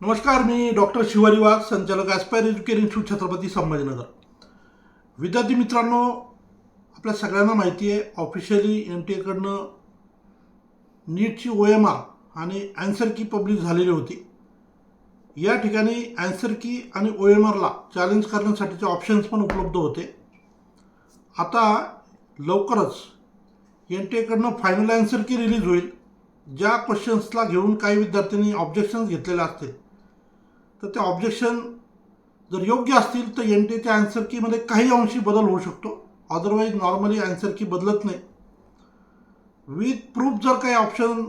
नमस्कार मी डॉक्टर शिवारी वाघ संचालक aspire education institute Chhatrapati Sambhajinagar. विद्यार्थी मित्रांनो आपल्या सगळ्यांना माहिती आहे ऑफिशियली एन टी एकडनं नीटची ओ एम आर आणि ॲन्सर की पब्लिश झालेली होती. या ठिकाणी अँसर की आणि ओ एम आरला चॅलेंज करण्यासाठीचे ऑप्शन्स पण उपलब्ध होते. आता लवकरच एन टी एकडनं फायनल ॲन्सर की रिलीज होईल. ज्या क्वेश्चन्सला घेऊन काही विद्यार्थ्यांनी ऑब्जेक्शन्स घेतलेले असतील तर ते ऑब्जेक्शन जर योग्य असतील तर एन टी एच्या कीमध्ये काही अंशी बदल होऊ शकतो. अदरवाईज नॉर्मली अँसर की बदलत नाही. विथ प्रूफ जर काही ऑप्शन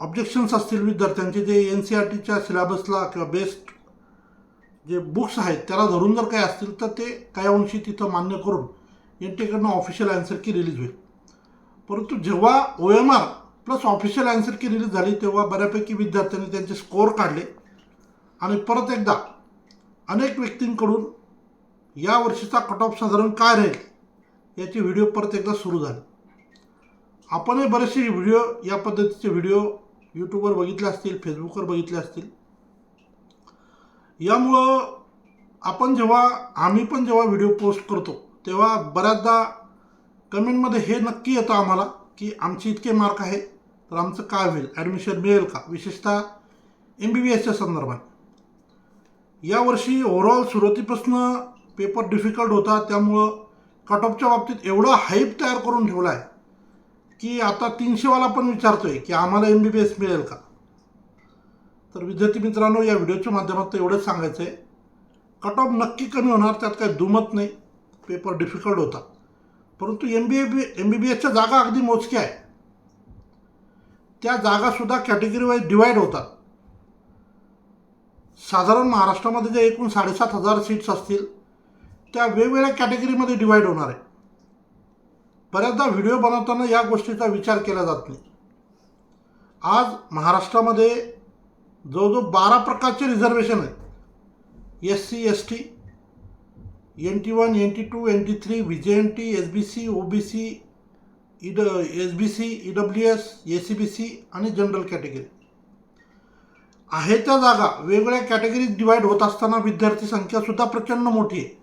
ऑब्जेक्शन्स असतील विद्यार्थ्यांचे जे एन सी आर टीच्या सिलेबसला किंवा बेस्ट जे बुक्स आहेत त्याला धरून जर काही असतील तर ते काही अंशी तिथं मान्य करून एन टी एकडनं ऑफिशियल अँसर की रिलीज होईल. परंतु जेव्हा O M R plus official answer key release झाली तेव्हा बऱ्यापैकी विद्यार्थ्यांनी त्यांचे स्कोअर काढले. आणि परत एकदा अनेक व्यक्तींकडून या वर्षीचा कट ऑफ साधारण काय राहील याचे व्हिडिओ परत एकदा सुरू झाली. आपणही बरेचसे व्हिडिओ या पद्धतीचे व्हिडिओ यूट्यूबवर बघितले असतील फेसबुकवर बघितले असतील. यामुळं आपण जेव्हा आम्ही पण जेव्हा व्हिडिओ पोस्ट करतो तेव्हा बऱ्याचदा कमेंटमध्ये हे नक्की येतं आम्हाला की आमचे इतके मार्क आहे तर आमचं काय होईल? ॲडमिशन मिळेल का? विशेषतः एम बी बी एसच्या संदर्भात. यावर्षी ओव्हरऑल सुरुवातीपासून पेपर डिफिकल्ट होता त्यामुळं कट ऑफच्या बाबतीत एवढा हाईप तयार करून ठेवला आहे की आता तीनशेवाला पण विचारतो आहे की आम्हाला एम बी बी एस मिळेल का? तर विद्यार्थी मित्रांनो या व्हिडिओच्या माध्यमात एवढंच सांगायचं आहे कट ऑफ नक्की कमी होणार त्यात काही दुमत नाही. पेपर डिफिकल्ट होता. परंतु M B A B M बी बी एसच्या जागा अगदी मोजक्या आहे त्या जागासुद्धा कॅटेगरी वाईज डिवाईड होतात. साधारण महाराष्ट्रामध्ये जे एकूण साडेसात हजार सीट्स असतील त्या वेगवेगळ्या कॅटेगरीमध्ये डिवाईड होणार आहे. बऱ्याचदा व्हिडिओ बनवताना या गोष्टीचा विचार केला जात नाही. आज महाराष्ट्रामध्ये जवळजवळ बारा प्रकारचे रिझर्वेशन आहेत. S C S T N T one N T two N T three V J N T S B C O B C E D S B C E W S A C B C आणि general category आहे त्या जागा. वेगवेगळ्या कॅटेगरीत divide होत असताना विद्यार्थी संख्यासुद्धा प्रचंड मोठी आहे.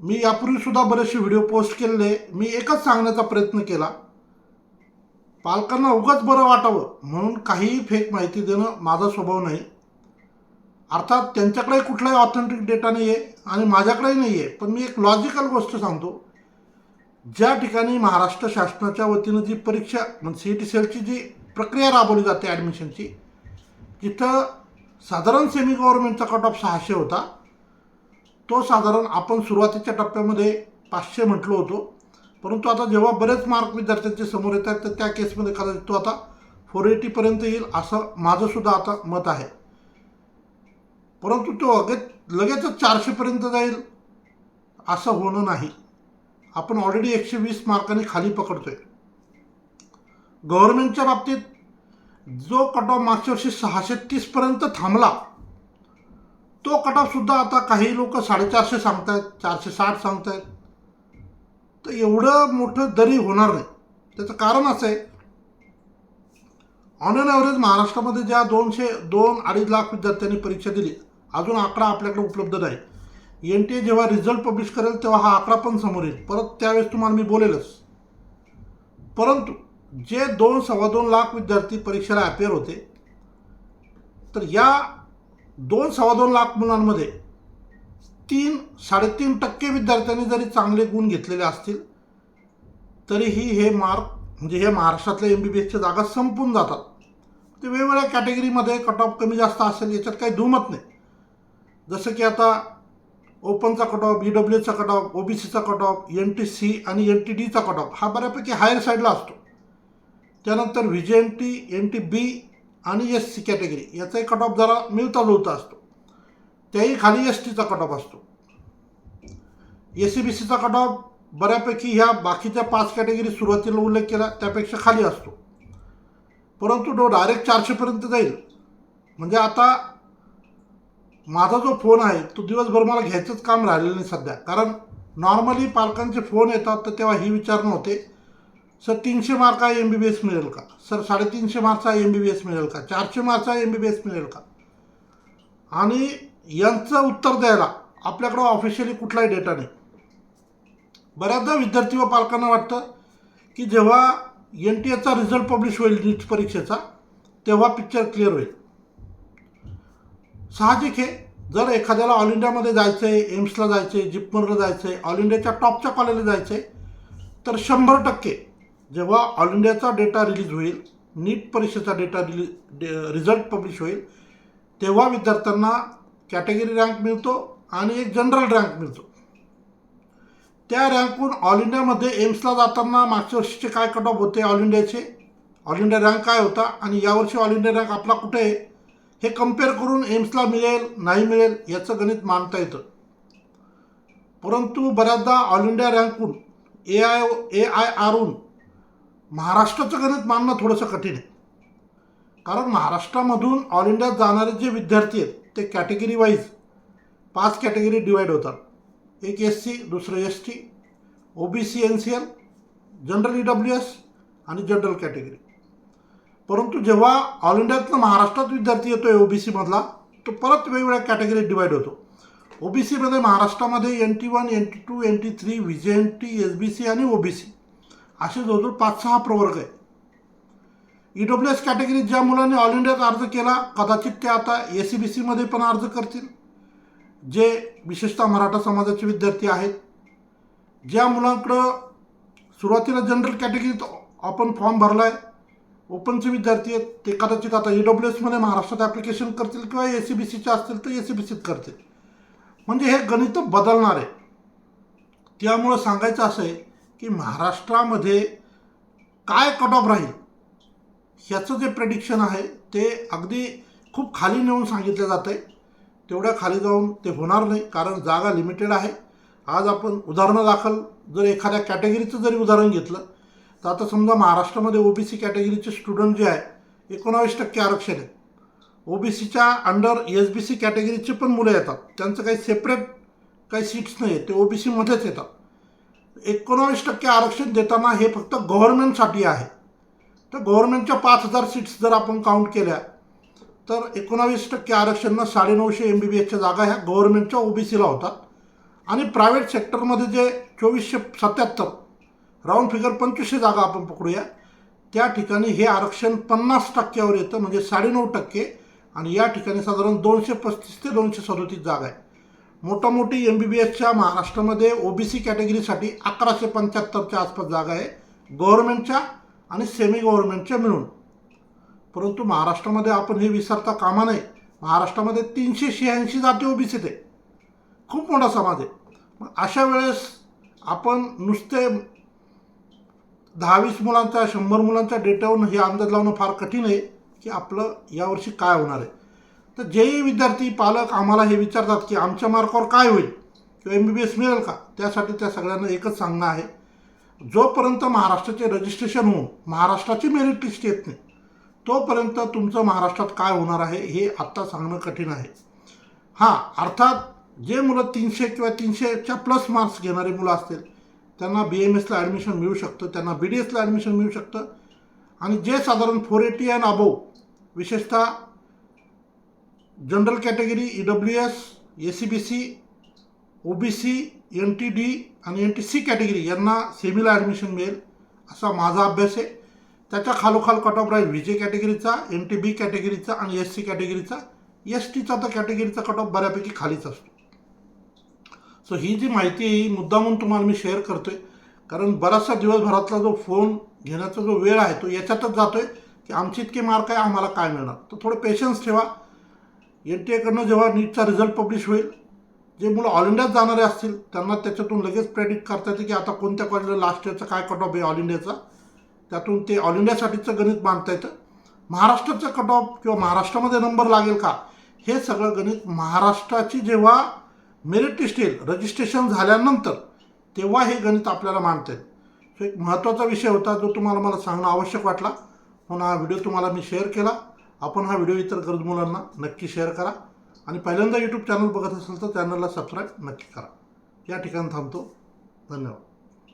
मी यापूर्वीसुद्धा बरेचसे व्हिडिओ पोस्ट केलेले. मी एकच सांगण्याचा प्रयत्न केला. पालकांना उगाच बरं वाटावं. म्हणून काहीही फेक माहिती देणं माझा स्वभाव नाही. अर्थात त्यांच्याकडे कुठलाही ऑथेंटिक डेटा नाही आहे आणि माझ्याकडेही नाही आहे पण मी एक लॉजिकल गोष्ट सांगतो. ज्या ठिकाणी महाराष्ट्र शासनाच्या वतीनं जी परीक्षा म्हणजे सी ई टी सेलची जी प्रक्रिया राबवली जाते ॲडमिशनची तिथं साधारण सेमी गव्हर्नमेंटचा कट ऑफ सहाशे होता. तो साधारण आपण सुरुवातीच्या टप्प्यामध्ये पाचशे म्हटलो होतो. परंतु आता जेव्हा बरेच मार्क विद्यार्थ्यांचे समोर येत आहेत तर त्या केसमध्ये कदाचित तो आता फोर एटीपर्यंत येईल असं माझंसुद्धा आता मत आहे. परंतु तो अगे लगेचच चारशेपर्यंत जाईल असं होणं नाही. आपण ऑलरेडी एकशे वीस मार्कांनी खाली पकडतो आहे गव्हर्नमेंटच्या बाबतीत जो कट ऑफ मागच्या वर्षी सहाशे तीसपर्यंत थांबला तो कट ऑफसुद्धा आता काही लोक साडेचारशे सांगतायत चारशे साठ सांगतायत. तर एवढं मोठं दरी होणार नाही. त्याचं कारण असं आहे ऑन अन ॲव्हरेज महाराष्ट्रामध्ये ज्या दोनशे दोन अडीच लाख विद्यार्थ्यांनी परीक्षा दिली अजून आकडा आपल्याकडे उपलब्ध नाही. एन टी ए जेव्हा रिझल्ट पब्लिश करेल तेव्हा हा आकडा पण समोर येईल. परत त्यावेळेस तुम्हाला मी बोलेलच. परंतु जे दोन सव्वा दोन लाख विद्यार्थी परीक्षेला अपेअर होते तर या दोन सव्वा दोन लाख मुलांमध्ये तीन साडेतीन टक्के विद्यार्थ्यांनी जरी चांगले गुण घेतलेले असतील तरीही हे मार्क म्हणजे हे महाराष्ट्रातल्या एम बी बी एसच्या जागा संपून जातात. ते वेगवेगळ्या कॅटेगरीमध्ये कट ऑफ कमी जास्त असेल याच्यात काही दुमत नाही. जसं की आता ओपनचा कट ऑफ ई डब्ल्यूचा कट ऑफ ओ बी सीचा cut off N T C आणि एन टी डीचा कट ऑफ हा बऱ्यापैकी हायर साईडला असतो. त्यानंतर V J N T N T B आणि एस सी कॅटेगरी याचाही कट ऑफ जरा मिळता जुळता असतो. त्याही खाली एस टीचा कट ऑफ असतो. ए सी बी सीचा कट ऑफ बऱ्यापैकी ह्या बाकीच्या पाच कॅटेगरी सुरुवातीला उल्लेख केला त्यापेक्षा खाली असतो. परंतु तो डायरेक्ट चारशेपर्यंत जाईल. म्हणजे आता माझा जो फोन आहे तो दिवसभर मला घ्यायचंच काम राहिलेलं नाही सध्या. कारण नॉर्मली पालकांचे फोन येतात तर तेव्हा ही विचार नव्हते सर तीनशे मार्का एम बी बी एस मिळेल का? सर साडेतीनशे मार्कचा एम बी बी एस मिळेल का? चारशे मार्कचा एम बी बी एस मिळेल का? आणि यांचं उत्तर द्यायला आपल्याकडं ऑफिशियली कुठलाही डेटा नाही. बऱ्याचदा विद्यार्थी व पालकांना वाटतं की जेव्हा एन टी एचा रिझल्ट पब्लिश होईल नीट परीक्षेचा तेव्हा पिक्चर क्लिअर होईल. साहजिक आहे जर एखाद्याला ऑल इंडियामध्ये जायचं आहे एम्सला जायचं आहे जिपमरला जायचं आहे ऑल इंडियाच्या टॉपच्या कॉलेजला जायचं आहे तर शंभर टक्के जेव्हा ऑल इंडियाचा डेटा रिलीज होईल नीट परीक्षेचा data release day result publish होईल तेव्हा विद्यार्थ्यांना कॅटेगरी रँक मिळतो आणि एक जनरल रँक मिळतो. त्या रँकहून ऑल इंडियामध्ये एम्सला जाताना मागच्या वर्षीचे काय कट ऑफ होते ऑल इंडियाचे ऑल इंडिया रँक काय होता? आणि यावर्षी ऑल इंडिया रँक आपला कुठे आहे? हे कंपेअर करून एम्सला मिळेल नाही मिळेल याचं गणित मांडता येतं. परंतु बऱ्याचदा ऑल इंडिया रँकहून ए आय ए आय आरहून महाराष्ट्राचं गणित मानणं थोडंसं कठीण आहे. कारण महाराष्ट्रामधून ऑल इंडियात जाणारे जे विद्यार्थी आहेत ते कॅटेगरी वाईज पाच कॅटेगरी डिवाईड होतात. एक एस सी दुसरं S T O B C N C L general E W S आणि जनरल कॅटेगरी परंतु जेव्हा ऑल इंडियातनं महाराष्ट्रात विद्यार्थी येतो आहे ओ बी सीमधला तो परत वेगवेगळ्या कॅटेगरीत डिवाईड होतो. ओ बी सीमध्ये महाराष्ट्रामध्ये N T one N T two N T three V J N T S B C आणि ओ बी सी असे जवळजवळ पाच सहा प्रवर्ग आहे ई डब्ल्यू एस कॅटेगरीत ज्या मुलांनी ऑल इंडियात अर्ज केला कदाचित ते आता ए सी बी सीमध्ये पण अर्ज करतील. जे विशेषतः मराठा समाजाचे विद्यार्थी आहेत. ज्या मुलांकडं सुरुवातीला जनरल कॅटेगरीत आपण फॉर्म भरला आहे ओपनचे विद्यार्थी आहेत ते कदाचित आता ई डब्ल्यू एसमध्ये महाराष्ट्रात ॲप्लिकेशन करतील किंवा ए सी बी सीचे असतील तर ए सी बी सीत करतील. म्हणजे हे गणित बदलणार आहे. त्यामुळं सांगायचं असं आहे की महाराष्ट्रामध्ये काय कट ऑफ राहील ह्याचं जे प्रेडिक्शन आहे ते अगदी खूप खाली नेऊन सांगितलं जातं आहे तेवढ्या खाली जाऊन ते होणार नाही कारण जागा लिमिटेड आहे. आज आपण उदाहरणं दाखल जर एखाद्या कॅटेगरीचं जरी उदाहरण घेतलं तर आता समजा महाराष्ट्रामध्ये ओ बी सी कॅटेगरीचे स्टुडंट जे आहे एकोणावीस टक्के आरक्षण आहे. ओ बी सीच्या अंडर एस बी सी कॅटेगरीचे पण मुलं येतात. त्यांचं काही सेपरेट काही सीट्स नाही आहेत ते ओ बी सीमध्येच येतात. एकोणावीस टक्के आरक्षण देताना हे फक्त गव्हर्नमेंटसाठी आहे. तर गव्हर्नमेंटच्या पाच हजार सीट्स जर आपण काउंट केल्या तर एकोणावीस टक्के आरक्षणनं साडेनऊशे एम बी बी एसच्या जागा ह्या गव्हर्नमेंटच्या ओ बी सीला होतात. आणि प्रायव्हेट सेक्टरमध्ये जे चोवीसशे सत्याहत्तर राऊंड फिगर पंचवीसशे जागा आपण पकडूया त्या ठिकाणी हे आरक्षण पन्नास टक्क्यावर येतं म्हणजे साडेनऊ टक्के. आणि या ठिकाणी साधारण दोनशे पस्तीस ते दोनशे सदोतीस जागा आहे मोठामोठी एम बी बी एसच्या महाराष्ट्रामध्ये ओ बी सी कॅटेगरीसाठी अकराशे पंच्याहत्तरच्या आसपास जागा आहे. गव्हर्नमेंटच्या आणि सेमी गव्हर्नमेंटच्या मिळून. परंतु महाराष्ट्रामध्ये आपण हे विसरता कामा नये. महाराष्ट्रामध्ये तीनशे शहाऐंशी जाती ओ बी सीत आहे. खूप मोठा समाज आहे. मग अशा वेळेस आपण नुसते दहावीस मुलांच्या मुलांचा शंभर मुलांच्या डेटावरून हे अंदाज लावणं फार कठीण आहे की आपलं यावर्षी काय होणार आहे. तर जेही विद्यार्थी पालक आम्हाला हे विचारतात की आमच्या मार्कावर काय होईल? किंवा एम बी बी एस मिळेल का? त्यासाठी त्या सगळ्यांना एकच सांगणं आहे. जोपर्यंत महाराष्ट्राचे रजिस्ट्रेशन होऊन महाराष्ट्राची मेरिट लिस्ट येत नाही तोपर्यंत तुमचं महाराष्ट्रात काय होणार आहे हे आत्ता सांगणं कठीण आहे. हां अर्थात जे मुलं तीनशे किंवा तीनशेच्या प्लस मार्क्स घेणारे मुलं असतील त्यांना बी एम एसला ॲडमिशन मिळू शकतं त्यांना बी डी एसला ॲडमिशन मिळू शकतं. आणि जे साधारण फोर एटी अँड अबोव विशेषतः general category E W S A C B C O B C N T D आणि एन टी सी कॅटेगरी यांना सेमीला ॲडमिशन मिळेल असा माझा अभ्यास आहे. त्याच्या खालोखाल कट ऑफ राहील व्ही जे कॅटेगरीचा एन टी बी कॅटेगरीचा आणि एस सी कॅटेगरीचा. एस टीचा तर कॅटेगरीचा कट ऑफ बऱ्यापैकी खालीच असतो. सो ही जी माहिती आहे ही मुद्दामून तुम्हाला मी शेअर करतो आहे कारण बराचसा दिवसभरातला जो फोन घेण्याचा जो वेळ आहे तो याच्यातच जातो आहे की आमचे इतके मार्क आहे आम्हाला काय मिळणार? तर थोडं पेशन्स ठेवा. एन टी एकडनं जेव्हा नीटचा रिझल्ट पब्लिश होईल जे मुलं ऑल इंडियात जाणारे असतील त्यांना त्याच्यातून लगेच प्रेडिक्ट करता येते की आता कोणत्या कॉलेजला लास्ट इयरचा काय कट ऑफ आहे ऑल इंडियाचा त्यातून ते ऑल इंडियासाठीचं गणित मांडता येतं. महाराष्ट्राचं कट ऑफ किंवा महाराष्ट्रामध्ये नंबर लागेल का? हे सगळं गणित महाराष्ट्राची जेव्हा मेरिट लिस्ट येईल रजिस्ट्रेशन झाल्यानंतर तेव्हा हे गणित आपल्याला मांडता येईल. सो एक महत्त्वाचा विषय होता जो तुम्हाला मला सांगणं आवश्यक वाटला. म्हणून हा व्हिडिओ तुम्हाला मी शेअर केला. आपण हा व्हिडिओ इतर गरज मुलांना नक्की शेअर करा. आणि पहिल्यांदा यूट्यूब चॅनल बघत असेल तर चॅनलला सबस्क्राईब नक्की करा. या ठिकाणी थांबतो. धन्यवाद.